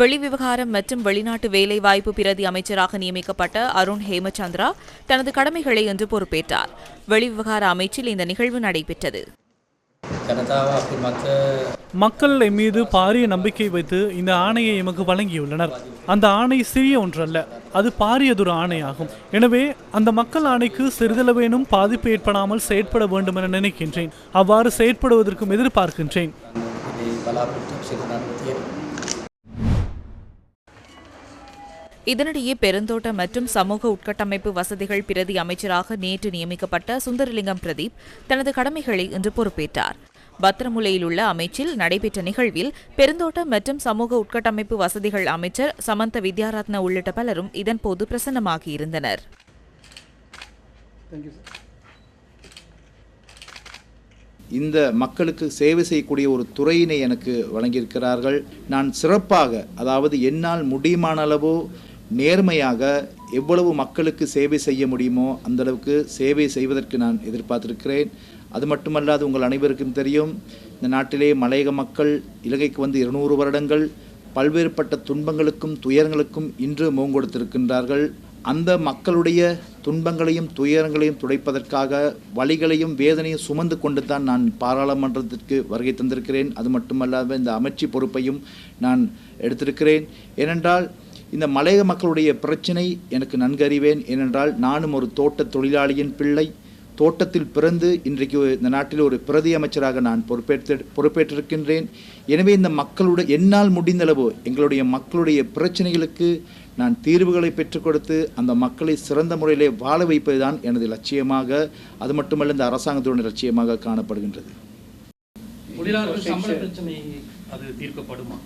வெளிவிவகாரம் மற்றும் வெளிநாட்டு வேலைவாய்ப்பு பிரதி அமைச்சராக நியமிக்கப்பட்ட அருண் ஹேமச்சந்திரா தனது கடமைகளை இன்று பொறுப்பேற்றார். வெளிவிவகார அமைச்சில் இந்த நிகழ்வு நடைபெற்றது. மக்கள் மீது பாரிய நம்பிக்கை வைத்து இந்த ஆணையை எமக்கு வழங்கியுள்ளனர். அந்த ஆணை சிறிய ஒன்றல்ல அது பாரியதொரு ஆணையாகும். எனவே அந்த மக்கள் ஆணைக்கு சிறிதளவேனும் பாதிப்பு ஏற்படாமல் செயற்பட வேண்டும் என நினைக்கின்றேன். அவ்வாறு செயற்படுவதற்கும் எதிர்பார்க்கின்றேன். இதனிடையே பெருந்தோட்ட மற்றும் சமூக உட்கட்டமைப்பு வசதிகள் பிரதி அமைச்சராக நேற்று நியமிக்கப்பட்ட சுந்தரலிங்கம் பிரதீப் தனது கடமைகளை இன்று பொறுப்பேற்றார். பத்திரமுலையில் உள்ள அமைச்சில் நடைபெற்ற நிகழ்வில் பெருந்தோட்ட மற்றும் சமூக உட்கட்டமைப்பு வசதிகள் அமைச்சர் சமந்த வித்யாரத்ன உள்ளிட்ட பலரும் இதன்போது பிரசன்னமாகியிருந்தனர் இந்த மக்களுக்கு சேவை செய்யக்கூடிய ஒரு துறையினை எனக்கு வழங்கியிருக்கிறார்கள். நான் சிறப்பாக அதாவது என்னால் முடியுமான அளவு நேர்மையாக எவ்வளவு மக்களுக்கு சேவை செய்ய முடியுமோ அந்த அளவுக்கு சேவை செய்வதற்கு நான் எதிர்பார்த்திருக்கிறேன். அது மட்டுமல்லாது உங்கள் அனைவருக்கும் தெரியும் இந்த நாட்டிலே மலையக மக்கள் இலங்கைக்கு வந்து இருநூறு வருடங்கள் பல்வேறுபட்ட துன்பங்களுக்கும் துயரங்களுக்கும் இன்று மூங்கொடுத்திருக்கின்றார்கள் அந்த மக்களுடைய துன்பங்களையும் துயரங்களையும் துடைப்பதற்காக வழிகளையும் வேதனையும் சுமந்து கொண்டு தான் நான் பாராளுமன்றத்திற்கு வருகை தந்திருக்கிறேன். அது மட்டுமல்லாமல் இந்த அமைச்சு பொறுப்பையும் நான் எடுத்திருக்கிறேன். ஏனென்றால் இந்த மலைய மக்களுடைய பிரச்சனை எனக்கு நன்கறிவேன் ஏனென்றால் நானும் ஒரு தோட்ட தொழிலாளியின் பிள்ளை. தோட்டத்தில் பிறந்து இன்றைக்கு இந்த நாட்டில் ஒரு பிரதி அமைச்சராக நான் பொறுப்பேற்று பொறுப்பேற்றிருக்கின்றேன். எனவே இந்த மக்களுடைய என்னால் முடிந்தளவு எங்களுடைய மக்களுடைய பிரச்சனைகளுக்கு நான் தீர்வுகளை பெற்றுக் கொடுத்து அந்த மக்களை சிறந்த முறையிலே வாழ வைப்பதுதான் எனது லட்சியமாக அது மட்டுமல்ல இந்த அரசாங்கத்துடைய லட்சியமாக காணப்படுகின்றது. தொழிலாளர்கள் சம்பள பிரச்சனை அது தீர்க்கப்படுமா?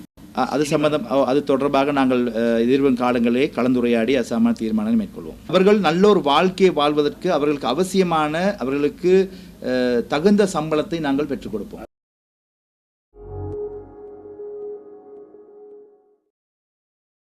அது சம்பந்தம் அ- அது தொடர்பாக நாங்கள் எதிர்வரும் காலங்களிலே கலந்துரையாடி சம்பந்த தீர்மானங்களை மேற்கொள்வோம். அவர்கள் நல்ல ஒரு வாழ்க்கையை வாழ்வதற்கு அவர்களுக்கு அவசியமான அவர்களுக்கு தகுந்த சம்பளத்தை நாங்கள் பெற்றுக் கொடுப்போம்.